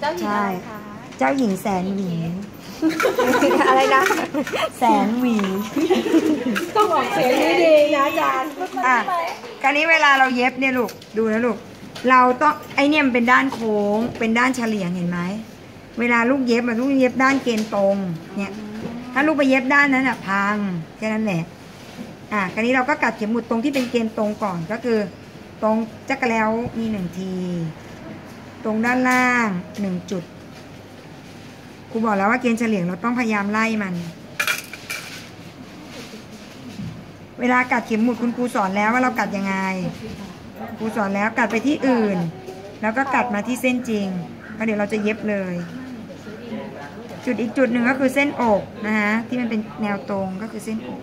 เจ้าหญิงอะไรคะเจ้าหญิงแสนหวีอะไรนะ แสนหวีต้องออกเสียงดีๆนะอาจารย์อะคราวนี้เวลาเราเย็บเนี่ยลูกดูนะลูกเราต้องไอเนี่ยมันเป็นด้านโค้ง เป็นด้านเฉลี่ยงเห็นไหมเวลาลูกเย็บมันลูกเย็บด้านเกณฑ์ตรงเนี่ย ถ้าลูกไปเย็บด้านนั้นอะพังแค่นั้นแหละอะคราวนี้เราก็กัดเข็มหมุดตรงที่เป็นเกณฑ์ตรงก่อนก็คือ ตรงจักรแล้วมีหนึ่งที ตรงด้านล่างหนึ่งจุดครูบอกแล้วว่าเกณฑ์เฉลี่ยงเราต้องพยายามไล่มัน เวลากัดเข็มหมุดคุณครูสอนแล้วว่าเรากัดยังไงครูสอนแล้วกัดไปที่อื่น แล้วก็กัดมาที่เส้นจริงแล้วเดี๋ยวเราจะเย็บเลย จุดอีกจุดหนึ่งก็คือเส้นอกนะฮะที่มันเป็นแนวตรงก็คือเส้นอก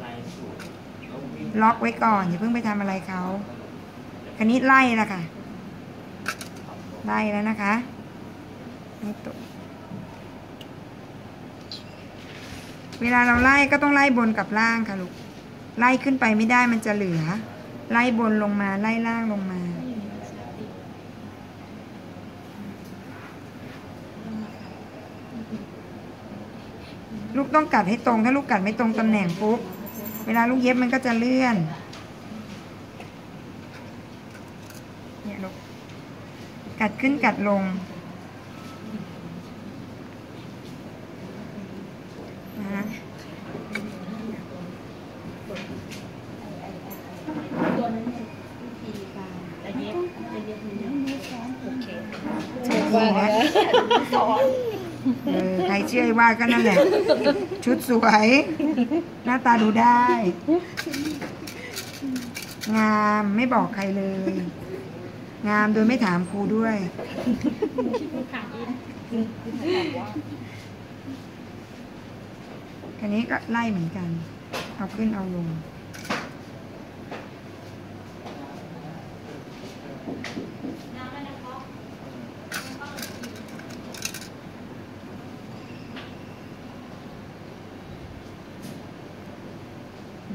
ล็อกไว้ก่อนอย่าเพิ่งไปทำอะไรเขาคันนี้ไล่ละค่ะ ไล่แล้วนะคะไม่ตกเวลาเราไล่ก็ต้องไล่บนกับล่างค่ะลูก ไล่ขึ้นไปไม่ได้มันจะเหลือ ไล่บนลงมาไล่ล่างลงมา ลูกต้องกัดให้ตรง ถ้าลูกกัดไม่ตรงตำแหน่งปุ๊บ เวลาลูกเย็บมันก็จะเลื่อน เนี่ยลูก กัดขึ้นกัดลงนะฮะว่าไงเออใครเชื่อว่าก็นั่นแหละ ชุดสวย หน้าตาดูได้ งามไม่บอกใครเลย งามโดยไม่ถามครูด้วยคันนี้ก็ไล่เหมือนกัน เอาขึ้นเอาลง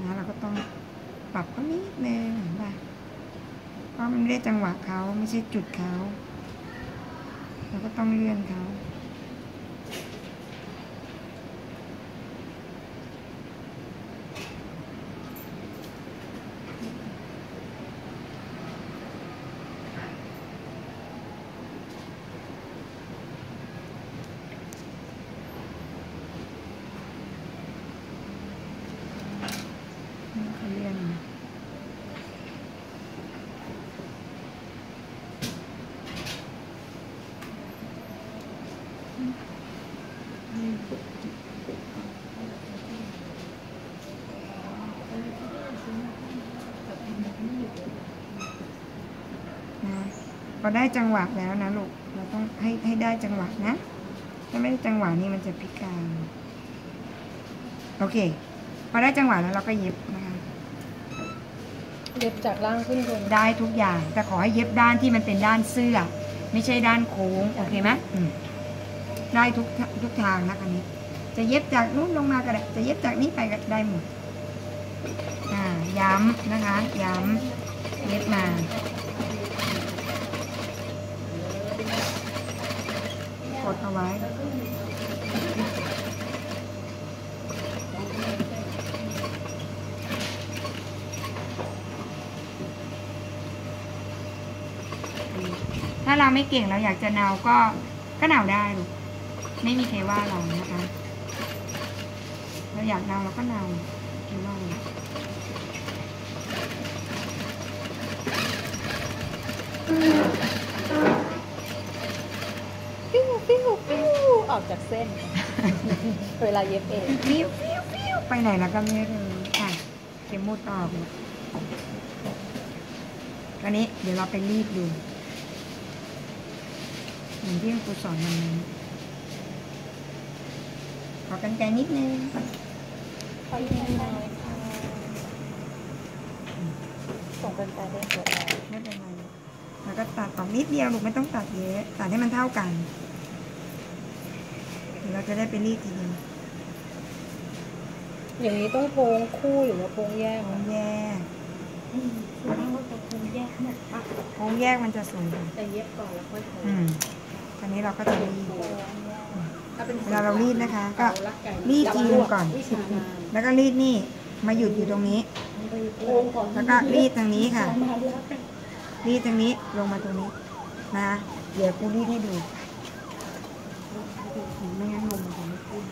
นะเราก็ต้องปรับเขานิดนึง เพราะมันไม่ได้จังหวะเขาไม่ใช่จุดเขาเราก็ต้องเลื่อนเขาแล้วก็เลื่อนมานะ พอได้จังหวะแล้วนะลูก เราต้องให้ให้ได้จังหวะนะ ถ้าไม่ได้จังหวะนี้มันจะพิการ โอเค พอได้จังหวะแล้วเราก็เย็บนะคะ เย็บจากล่างขึ้นบน ได้ทุกอย่าง แต่ขอให้เย็บด้านที่มันเป็นด้านเสื้อ ไม่ใช่ด้านโค้ง โอเคไหมอืม ได้ทุกทุกทางนะอันนี้ จะเย็บจากนู้นลงมาก็ได้จะเย็บจากนี้ไปก็ได้หมดอ่าย้ำนะคะ ย้ำเย็บมากดเอาไว้ ถ้าเราไม่เก่งเราอยากจะเนาก็ก็เนาได้ลูก ไม่มีใครว่าเรานะคะ เราอยากเนาเราก็เนาไม่ว่าเลยฟิวฟิวฟิวออกจากเส้น เวลาเย็บเองฟิวฟิวฟิวไปไหนแล้วก็ไม่รู้อะเข็มมุดออกลูกตอนนี้เดี๋ยวเราไปรีดดูเหมือนที่ครูสอนวันนั้น ขอกันไกลนิดนึงค่อยค่ะส่งเป็นไปได้สวยไม่เป็นไรแล้วก็ตัดออกนิดเดียวลูกไม่ต้องตัดเยอะตัดให้มันเท่ากันเดี๋ยวเราจะได้ไปรีดทีเดียวอย่างนี้ต้องโพงคู่หรือว่าโพงแยกโค้งแยกส่วนมาจะโพงแยกหมดปะโค้งแยกมันจะสวยแต่เย็บก่อนแล้วค่อยโพงอืมตอนนี้นี้เราก็จะรี เวลาเรารีดนะคะ ก็รีดจีนก่อน แล้วก็รีดนี่มาหยุดอยู่ตรงนี้ แล้วก็รีดทางนี้ค่ะ รีดทางนี้ลงมาตรงนี้นะเดี๋ยวกูรีดให้ดูไม่งั้นนมมันจะไม่ขึ้น